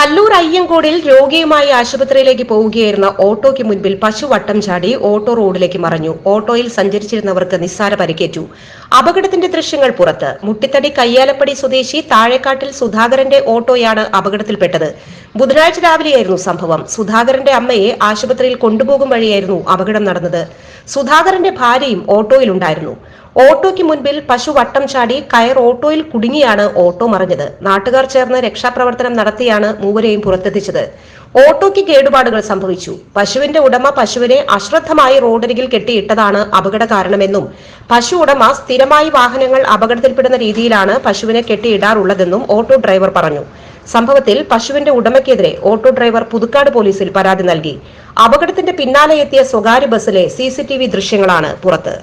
കല്ലൂർ അയ്യങ്കോടിൽ രോഗിയുമായി ആശുപത്രിയിലേക്ക് പോവുകയായിരുന്ന ഓട്ടോയ്ക്ക് മുൻപിൽ പശു വട്ടം ചാടി ഓട്ടോ റോഡിലേക്ക് മറഞ്ഞു. ഓട്ടോയിൽ സഞ്ചരിച്ചിരുന്നവർക്ക് നിസ്സാര പരിക്കേറ്റു. അപകടത്തിന്റെ ദൃശ്യങ്ങൾ പുറത്ത്. മുട്ടിത്തടി കയ്യാലപ്പടി സ്വദേശി താഴെക്കാട്ടിൽ സുധാകരന്റെ ഓട്ടോയാണ് അപകടത്തിൽപ്പെട്ടത്. ബുധനാഴ്ച രാവിലെയായിരുന്നു സംഭവം. സുധാകരന്റെ അമ്മയെ ആശുപത്രിയിൽ കൊണ്ടുപോകും വഴിയായിരുന്നു അപകടം നടന്നത്. സുധാകരന്റെ ഭാര്യയും ഓട്ടോയിലുണ്ടായിരുന്നു. ഓട്ടോയ്ക്ക് മുൻപിൽ പശു വട്ടം ചാടി കയർ ഓട്ടോയിൽ കുടുങ്ങിയാണ് ഓട്ടോ മറിഞ്ഞത്. നാട്ടുകാർ ചേർന്ന് രക്ഷാപ്രവർത്തനം നടത്തിയാണ് മൂവരെയും പുറത്തെത്തിച്ചത്. ഓട്ടോയ്ക്ക് കേടുപാടുകൾ സംഭവിച്ചു. പശുവിന്റെ ഉടമ പശുവിനെ അശ്രദ്ധമായി റോഡരികിൽ കെട്ടിയിട്ടതാണ് അപകട കാരണമെന്നും പശു ഉടമ സ്ഥിരമായി വാഹനങ്ങൾ അപകടത്തിൽപ്പെടുന്ന രീതിയിലാണ് പശുവിനെ കെട്ടിയിടാറുള്ളതെന്നും ഓട്ടോ ഡ്രൈവർ പറഞ്ഞു. സംഭവത്തിൽ പശുവിന്റെ ഉടമയ്ക്കെതിരെ ഓട്ടോ ഡ്രൈവർ പുതുക്കാട് പോലീസിൽ പരാതി നൽകി. അപകടത്തിന്റെ പിന്നാലെ എത്തിയ സ്വകാര്യ ബസ്സിലെ സിസിടിവി ദൃശ്യങ്ങളാണ് പുറത്ത്.